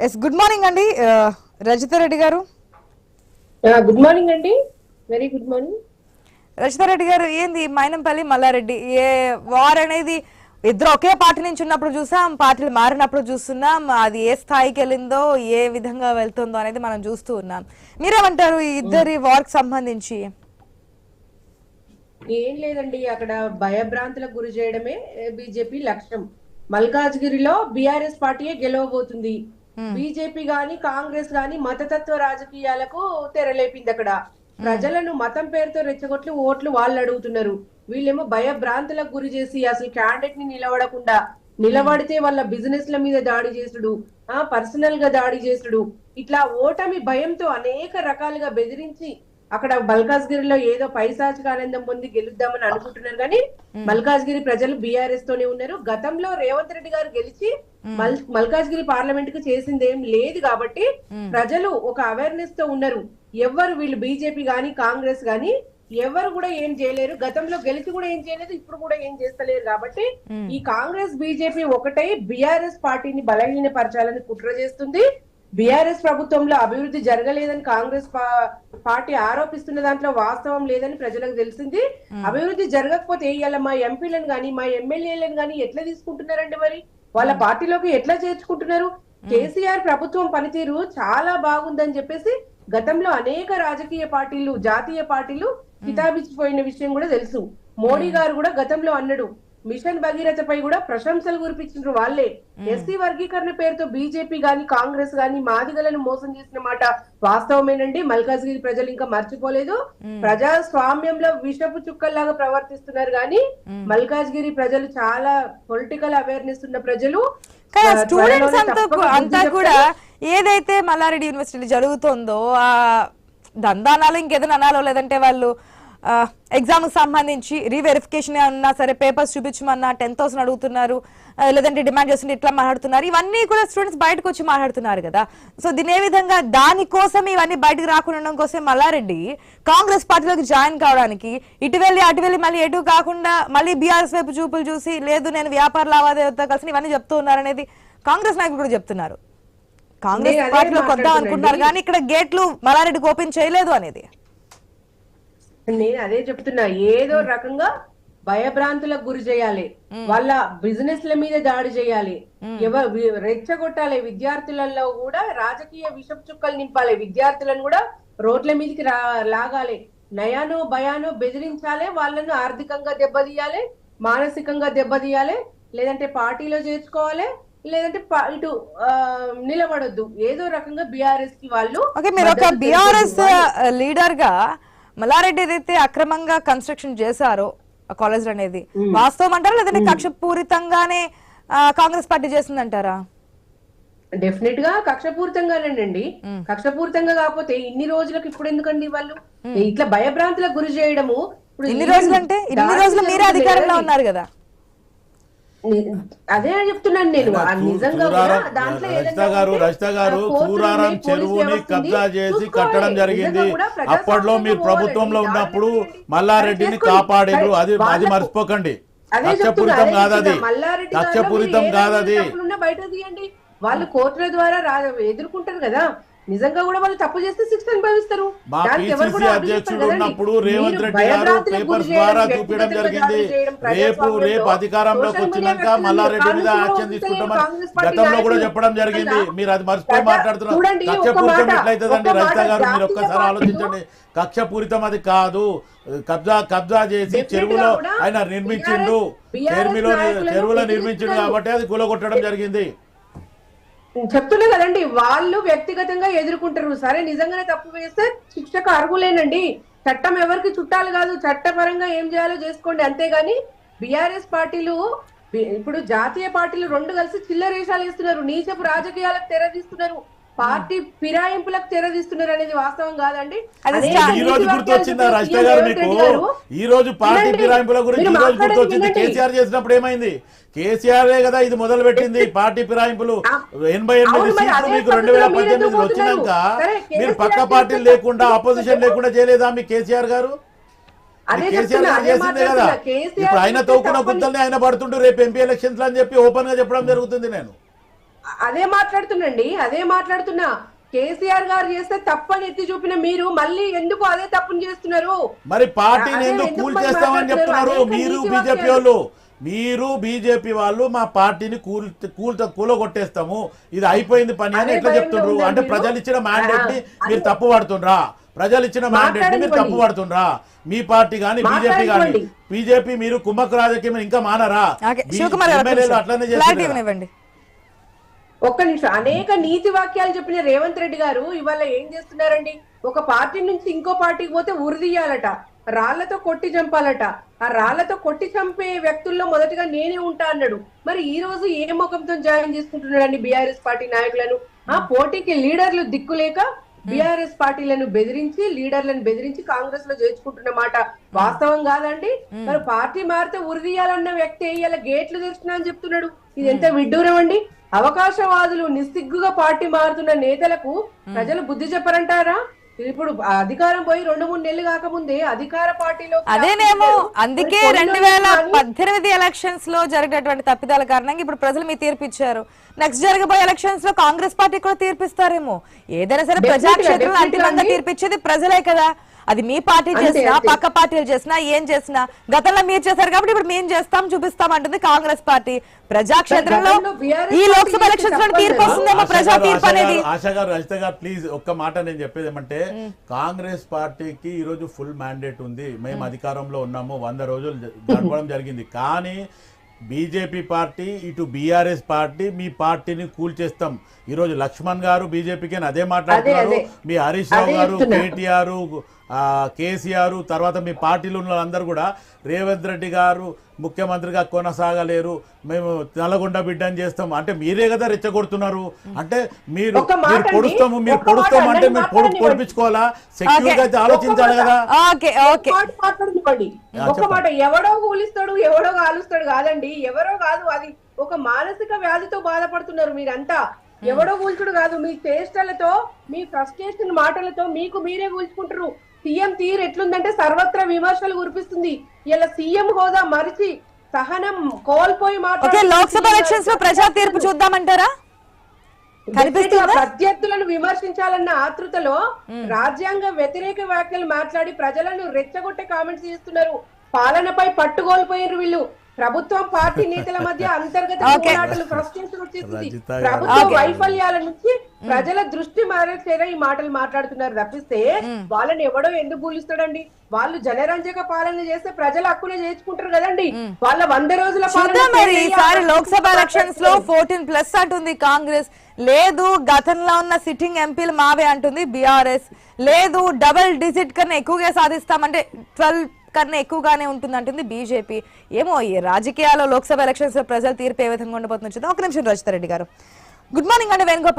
Yes good morning అండి. ఆ, రజిత రెడ్డి గారు. గుడ్ మార్నింగ్ అండి. Very good morning Rajitha Reddy గారు ఏంది మైనంపల్లి మల్లారెడ్డి? ఏ వార్ అనేది ఇద్దరు ఒకే పార్టీ నుంచి ఉన్నప్పుడు చూసాం పార్టీలు మారినప్పుడు చూస్తున్నాం అది ఏ స్థాయికి వెళ్ళిందో ఏ విధంగా వెళ్తుందో అనేది మనం చూస్తూ ఉన్నాం. మీరేమంటారు ఈ ఇద్దరి వార్కి సంబంధించి? ఏం లేదండి అక్కడ భయభ్రాంతులకు గురి చేయడమే బీజేపీ లక్ష్యం. మల్కాజ్గిరిలో బీఆర్ఎస్ పార్టీయే గెలవబోతుంది. బీజేపీ గాని కాంగ్రెస్ గాని మతతత్వ రాజకీయాలకు తెరలేపింది అక్కడ. ప్రజలను మతం పేరుతో రెచ్చగొట్లు ఓట్లు వాళ్ళు అడుగుతున్నారు. వీళ్ళేమో భయభ్రాంతులకు గురి చేసి అసలు క్యాండిడేట్ని నిలబడకుండా నిలబడితే వాళ్ళ బిజినెస్ల మీద దాడి చేసుడు ఆ పర్సనల్గా దాడి చేసుడు ఇట్లా ఓటమి భయంతో అనేక రకాలుగా బెదిరించి అక్కడ మల్కాజ్గిరిలో ఏదో పైశాచిక ఆనందం పొంది గెలుద్దామని అనుకుంటున్నారు కానీ మల్కాజ్గిరి ప్రజలు బీఆర్ఎస్ తోనే ఉన్నారు. గతంలో రేవంత్ రెడ్డి గారు గెలిచి మల్ మల్కాజ్గిరి పార్లమెంట్కు చేసింది ఏం లేదు కాబట్టి ప్రజలు ఒక అవేర్నెస్తో ఉన్నారు. ఎవరు వీళ్ళు బీజేపీ గాని కాంగ్రెస్ గాని ఎవరు కూడా ఏం చేయలేరు. గతంలో గెలిచి కూడా ఏం చేయలేదు ఇప్పుడు కూడా ఏం చేస్తలేరు కాబట్టి ఈ కాంగ్రెస్ బీజేపీ ఒకటై బీఆర్ఎస్ పార్టీని బలహీనపరచాలని కుట్ర చేస్తుంది. బీఆర్ఎస్ ప్రభుత్వంలో అభివృద్ధి జరగలేదని కాంగ్రెస్ పార్టీ ఆరోపిస్తున్న దాంట్లో వాస్తవం లేదని ప్రజలకు తెలిసింది. అభివృద్ధి జరగకపోతే ఇవాళ మా ఎంపీలను గాని మా ఎమ్మెల్యేలను గాని ఎట్లా తీసుకుంటున్నారండి మరి? వాళ్ళ పార్టీలోకి ఎట్లా చేర్చుకుంటున్నారు? కేసీఆర్ ప్రభుత్వం పనితీరు చాలా బాగుందని చెప్పేసి గతంలో అనేక రాజకీయ పార్టీలు జాతీయ పార్టీలు కితాబిచ్చిపోయిన విషయం కూడా తెలుసు. మోడీ గారు కూడా గతంలో అన్నాడు. మిషన్ భగీరథపై కూడా ప్రశంసలు కురిపించారు వాళ్ళే. ఎస్సీ వర్గీకరణ పేరుతో బీజేపీ గాని కాంగ్రెస్ గాని మాదిగలను మోసం చేసిన మాట వాస్తవమేనండి. మల్కాజ్గిరి ప్రజలు ఇంకా మర్చిపోలేదు. ప్రజాస్వామ్యంలో విషపు చుక్కల్లాగా ప్రవర్తిస్తున్నారు కానీ మల్కాజ్గిరి ప్రజలు చాలా పొలిటికల్ అవేర్నెస్ ఉన్న ప్రజలు. స్టూడెంట్స్ అంతా కూడా ఏదైతే మల్లారెడ్డి యూనివర్సిటీలో జరుగుతుందో ఆ దందానాలు ఇంకేదైనా అనాలో లేదంటే వాళ్ళు ఎగ్జామ్కి సంబంధించి రీవెరిఫికేషన్ అన్నా సరే పేపర్స్ చూపించమన్నా టెన్ థౌసండ్ అడుగుతున్నారు లేదంటే డిమాండ్ చేస్తుంటే ఇట్లా మాట్లాడుతున్నారు ఇవన్నీ కూడా స్టూడెంట్స్ బయటకు వచ్చి మాట్లాడుతున్నారు కదా. సో దీని ఏ విధంగా దానికోసం ఇవన్నీ బయటకు రాకుండా ఉండడం కోసం మల్లారెడ్డి కాంగ్రెస్ పార్టీలోకి జాయిన్ కావడానికి ఇటు వెళ్ళి అటు వెళ్ళి మళ్ళీ ఎటు కాకుండా మళ్ళీ బీఆర్ఎస్ వైపు చూపులు చూసి లేదు నేను వ్యాపార లావాదేవీతో కలిసి ఇవన్నీ చెప్తూ ఉన్నారనేది కాంగ్రెస్ నాయకులు కూడా చెప్తున్నారు. కాంగ్రెస్ నేను అదే పార్టీలో కొద్దాం మాట్లాడుతున్నానండి. అనుకున్నారు కానీ ఇక్కడ గేట్లు మల్లారెడ్డికి ఓపెన్ చేయలేదు అనేది. నేను అదే చెప్తున్నా ఏదో రకంగా భయభ్రాంతులకు గురి చేయాలి. వాళ్ళ బిజినెస్ ల మీద దాడి చేయాలి. ఎవరు రెచ్చగొట్టాలి విద్యార్థులలో కూడా రాజకీయ విషపు చుక్కలు నింపాలి. విద్యార్థులను కూడా రోడ్ల మీదకి రా లాగాలి. నయానో భయానో బెదిరించాలి వాళ్ళను ఆర్థికంగా దెబ్బతీయాలి మానసికంగా దెబ్బతీయాలి లేదంటే పార్టీలో చేర్చుకోవాలి లేదంటే ఇటు నిలబడొద్దు. ఏదో రకంగా బీఆర్ఎస్కి వాళ్ళు ఓకే మీరు ఒక బీఆర్ఎస్. లీడర్గా మల్లారెడ్డి ఏదైతే అక్రమంగా కన్స్ట్రక్షన్ చేశారో ఆ కాలేజ్ అనేది వాస్తవం అంటారా లేదంటే కక్ష పూరితంగానే ఆ, కాంగ్రెస్ పార్టీ చేసిందంటారా? డెఫినెట్గా కక్షపూరితంగానండి కక్షపూరితంగా కాకపోతే ఇన్ని రోజులకు ఇప్పుడు ఎందుకండి వాళ్ళు? ఇట్లా భయభ్రాంతులకు గురి చేయడము ఇన్ని ఈవెన్ రోజులు అంటే ఇన్ని రోజులు మీరే అధికారంలో. ఉన్నారు కదా. అదే చెప్తున్నాను నేను నిజంగా దాంట్లో గారు గారు చూరారం చెరువుని కబ్జా చేసి. కట్టడం జరిగింది అప్పట్లో మీరు. ప్రభుత్వంలో ఉన్నప్పుడు. మల్లారెడ్డిని. కాపాడారు అది అది మర్చిపోకండి అదే చెప్తున్నా, కక్షపూరితం అదే కాదు అది చెప్తున్నా. మల్లారెడ్డి గారిలో కక్షపూరితం మీరు ఏ కాదు రకమైన అది తప్పులున్నా బయట తీయండి వాళ్ళు కోర్టుల ద్వారా ఎదుర్కొంటారు కదా నిజంగా కూడా వాళ్ళు తప్పు చేస్తే శిక్ష అనుభవిస్తారు. అధ్యక్షుడు. ఉన్నప్పుడు రేవంత్ రెడ్డి గారు పేపర్స్ ద్వారా చూపించడం జరిగింది. రేపు రేపు అధికారంలోకి వచ్చినాక మల్లారెడ్డి మీద యాక్షన్ తీసుకుంటామని గతంలో కూడా చెప్పడం జరిగింది. మీరు అది మర్చిపోయి మాట్లాడుతున్నారు. కక్షపూరితం ఎట్లయితుందండి రజిత గారు? మీరు ఒక్కసారి ఆలోచించండి. కక్షపూరితం అది కాదు. కబ్జా కబ్జా చేసి చెరువులో ఆయన నిర్మించిండు. చెరువులో నిర్మించిండు. కాబట్టి అది కూలగొట్టడం జరిగింది. చెప్తున్నా కదండి వాళ్ళు వ్యక్తిగతంగా ఎదుర్కొంటారు. సరే నిజంగానే తప్పు వేస్తే శిక్షకు అర్హులేనండి. చట్టం ఎవరికి చుట్టాలు కాదు చట్టపరంగా ఏం చేయాలో చేసుకోండి. అంతేగాని బీఆర్ఎస్ పార్టీలు ఇప్పుడు జాతీయ పార్టీలు రెండు కలిసి చిల్లరేషాలు వేస్తున్నారు. నీచపు రాజకీయాలకు తెరదీస్తున్నారు. పార్టీ ఫిరాయింపులకు తెరదీస్తున్నారు అనేది వాస్తవం కాదండి. ఈ రోజు గుర్తొచ్చిందా రజిత గారు మీకు? ఈ రోజు పార్టీ. ఫిరాయింపుల గురించి ఈ రోజు గుర్తొచ్చింది. కేసీఆర్ చేసినప్పుడు ఏమైంది? కేసీఆర్ కదా ఇది మొదలు పెట్టింది పార్టీ ఫిరాయింపులు ఎనభై ఎనిమిది సీట్లు మీకు రెండు వేల పద్దెనిమిదిలో వచ్చినాక మీరు పక్క పార్టీలు లేకుండా అపోజిషన్ లేకుండా చేయలేదా మీ కేసీఆర్ గారు? చేసిందే కదా. ఇప్పుడు ఆయన తప్పని- గుంతల్ని ఆయన పడుతుంటూ రేపు ఎంపీ ఎలక్షన్స్ అని చెప్పి ఓపెన్గా చెప్పడం జరుగుతుంది నేను. అదే మాట్లాడుతున్నాండి అదే మాట్లాడుతున్నా కేసీఆర్ గారు చేస్తే తప్పని ఎత్తి చూపిన మీరు మళ్ళీ ఎందుకు అదే తప్పుని చేస్తున్నారు మరి పార్టీని ఎందుకు కూల్ మరి చేస్తామని చెప్తున్నారు? మీరు బీజేపీ వాళ్ళు మీరు బీజేపీ వాళ్ళు మా పార్టీని కూల్ కూల్ కూలగొట్టేస్తాము ఇది అయిపోయింది పని అని ఎట్లా ఉన్నారు అంటే. ప్రజలు ఇచ్చిన మ్యాండేట్ని మీరు. తప్పు పడుతుండ్రా ప్రజలు ఇచ్చిన మ్యాండేట్ని మీరు. తప్పు పడుతుండ్రా మీ పార్టీ కానీ బీజేపీ కానీ. బీజేపీ మీరు కుమ్మక్క రాజకీయం ఇంకా మానరా ఎమ్మెల్యేలు. అట్లనే చేస్తున్నారు ఒక్క నిమిషం. అనేక నీతి వాక్యాలు చెప్పిన రేవంత్ రెడ్డి గారు ఇవాళ ఏం చేస్తున్నారండి? ఒక పార్టీ నుంచి ఇంకో పార్టీకి పోతే ఉరిదీయాలట రాళ్ళతో కొట్టి చంపాలట. ఆ రాళ్ళతో కొట్టి చంపే వ్యక్తుల్లో మొదటగా నేనే ఉంటా అన్నాడు. మరి ఈ రోజు ఏ ముఖంతో జాయిన్ చేసుకుంటున్నాడండి బీఆర్ఎస్ పార్టీ నాయకులను? ఆ పోటీకి లీడర్లు దిక్కులేక బీఆర్ఎస్ పార్టీలను బెదిరించి లీడర్లను బెదిరించి కాంగ్రెస్లో చేర్చుకుంటున్న మాట వాస్తవం కాదండి. మరి పార్టీ మారితే ఉరిదీయాలన్న వ్యక్తి ఇలా గేట్లు తెరిచినా అని చెప్తున్నాడు. ఇది ఎంత విడ్డూరం అండి. అవకాశవాదులు నిస్సిగ్గుగా పార్టీ మారుతున్న నేతలకు ప్రజలు బుద్ధి చెప్పరంటారా? ఇప్పుడు అధికారం పోయి రెండు మూడు నెలలు కాకముందే అధికార పార్టీలో అదేనేమో అందుకే రెండు వేల పద్దెనిమిది ఎలక్షన్స్లో జరిగినటువంటి తప్పిదాల కారణంగా ఇప్పుడు ప్రజలు మీ తీర్పు ఇచ్చారు. నెక్స్ట్ జరగబోయే ఎలక్షన్స్లో కాంగ్రెస్ పార్టీ కూడా తీర్పిస్తారేమో. ఏదైనా సరే ప్రజాక్షేత్రంలో అంతిమంగా. తీర్పిచ్చేది ప్రజలే కదా. అది మీ పార్టీ చేసినా. పక్క పార్టీలు చేసినా ఏం చేసినా గతంలో మీరు చేశారు కాబట్టి ఇప్పుడు మేము చేస్తాం చూపిస్తాం అంటుంది కాంగ్రెస్ పార్టీ. ప్రజాక్షేత్రంలో ఈ లోక్సభ ఎలక్షన్స్లో తీర్పు. వస్తుందేమో ఆశా ప్రజా గారు, తీర్పు అనేది. గారు, ఆశా గారు రజిత గారు ప్లీజ్ ఒక్క మాట నేను చెప్పేది ఏమంటే కాంగ్రెస్ పార్టీకి ఈ రోజు ఫుల్ మ్యాండేట్ ఉంది. మేము అధికారంలో ఉన్నాము. వంద రోజులు గడపడం జరిగింది. కానీ బీజేపీ పార్టీ ఇటు బీఆర్ఎస్ పార్టీ మీ పార్టీని కూల్ చేస్తాం. ఈ రోజు లక్ష్మణ్ గారు బీజేపీకి అదే మాట్లాడుతున్నారు. మీ హరీష్ రావు గారు. కేటీఆర్ కేసీఆర్ తర్వాత మీ పార్టీలో ఉన్న అందరూ కూడా రేవంత్ రెడ్డి గారు ముఖ్యమంత్రిగా కొనసాగలేరు. మేము నల్లగొండ బిడ్డని చేస్తాం. అంటే మీరే కదా రెచ్చగొడుతున్నారు. అంటే మీరు మీరు. పొడుస్తాము మీరు ఒక్క పొడుస్తాం మాట అంటే మీరు. పొడిపించుకోవాలా? సెక్యూర్గా. ఆలోచించాలి కదా. ఆ, ఒక చెప్పండి. మాట ఎవడో కూలిస్తాడు ఎవడో కాలుస్తాడు కాదండి. ఎవరో కాదు అది ఒక మానసిక వ్యాధితో బాధపడుతున్నారు మీరంతా. ఎవడో కూల్చుడు కాదు. మీ చేష్టలతో మీ ఫ్రస్ట్రేషన్ మాటలతో మీకు మీరే కూల్చుకుంటారు సీఎం తీరు ఎట్లుందంటే సర్వత్రా విమర్శలు కురిపిస్తుంది. ఇలా సీఎం హోదా మరిచి సహనం కోల్పోయి మాట్లాడుతున్న లోక్సభ ఎలక్షన్స్లో ప్రజా తీర్పు చూద్దామంటారా? కనిపిస్తుందా? ప్రత్యర్థులను విమర్శించాలన్న ఆతృతలో రాజ్యాంగ వ్యతిరేక వ్యాఖ్యలు మాట్లాడి ప్రజలను రెచ్చగొట్టే కామెంట్స్ చేస్తున్నారు. పాలనపై పట్టుకోల్పోయారు వీళ్ళు. ప్రభుత్వం పార్టీ నేతల మధ్య అంతర్గత. పోరాటాలు ఫ్రస్ట్రేషన్ వచ్చేసింది. ప్రభుత్వ. వైఫల్యాల నుంచి ప్రజల దృష్టి మరచేలా ఈ మాటలు మాట్లాడుతున్నారు తప్పిస్తే వాళ్ళని ఎవడో ఎందుకు కూలిస్తాడండి వాళ్ళు జనరంజక పాలన చేస్తే ప్రజల హక్కునే చేర్చుకుంటారు కదండి వాళ్ళ వంద రోజుల మరి. ఈసారి లోక్సభ ఎలక్షన్స్లో ఫోర్టీన్ ప్లస్ అంటుంది కాంగ్రెస్ లేదు గతంలో ఉన్న సిట్టింగ్ ఎంపీలు మావే అంటుంది బీఆర్ఎస్ లేదు డబుల్ డిజిట్ కన్నా ఎక్కువగా సాధిస్తామంటే ట్వెల్వ్ కన్నా ఎక్కువగానే ఉంటుంది అంటుంది బీజేపీ. ఏమో ఈ రాజకీయాల్లో లోక్సభ ఎలక్షన్స్లో ప్రజలు తీర్పు ఏ విధంగా ఉండబోతుందో చూద్దాం. ఒక నిమిషం రజితారెడ్డి గారు. గుడ్ మార్నింగ్ అండి వేణుగోపాల్